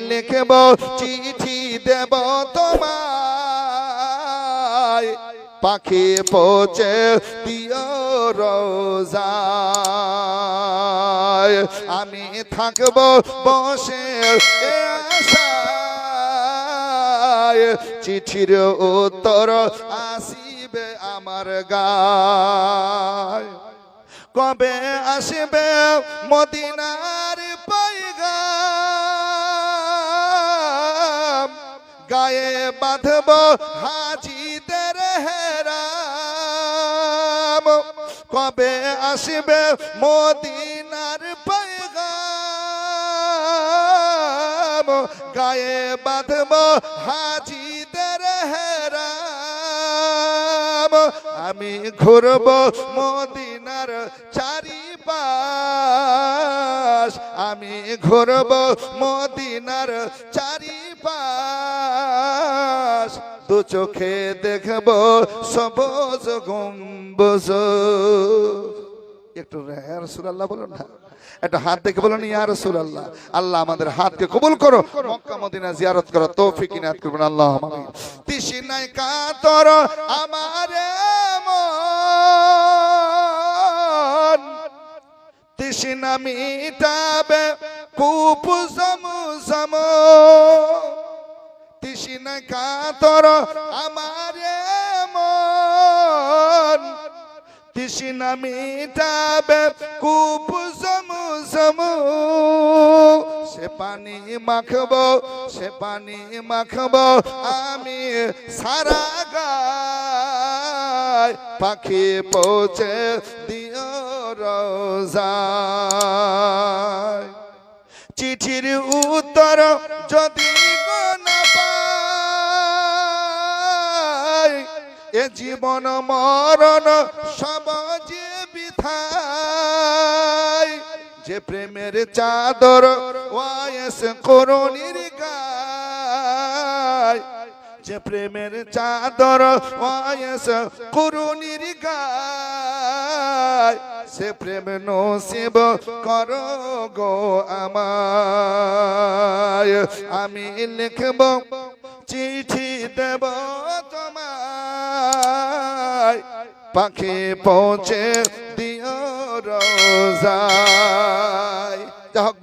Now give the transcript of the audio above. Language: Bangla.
লিখব, চিঠি দেব তোমায়। পাখি পৌঁছে দিও রোজায়। আমি থাকব বসে চিঠির উত্তর আসিবে আমার গায়। কবে আসবে মদিনার গায়ে বাঁধব হাজিদের হেরাম। কবে আসবে মদিনার পাইগাম গায়ে বাঁধব হাজিদের হেরাম। আমি ঘুরব মদিনার চারিপাশ। আমি ঘুরব মদিনার চারিপাশ দু চোখে দেখব সবুজ গম্বুজ। একটু ইয়া রাসূলুল্লাহ বলুন না। একটা হাত দেখে বলুন ইয়া রাসূলুল্লাহ। আল্লাহ আমাদের হাতকে কবুল করো মক্কা, মদিনা জিয়ারত করো তৌফিক ইনায়াত করুন, আল্লাহ, আমিন। তিসিনাই কাতর আমার মন। তৃষ্ণা মিটাবে কূপ সমুসম তৃষ্ণা কাতর আমার মন। তৃষ্ণা মিটাবে কূপ সমুসম সে পানি মাখব, সে পানি মাখব, আমি সারা গায় পাখি পৌঁছে দিও রোজায়। চিঠির উত্তর যদি না এ জীবন মরণ সব যে বিথায় যে প্রেমের চাদর ওয়াইস করুণীর গায়, যে প্রেমের চাদর ওয়াইস করুণীর গায়, সে প্রেম নসিব কর গো আমায় আমি লিখব চিঠি দেব তোমায়। পাখি পৌঁছে দিও রোজায়। যা হোক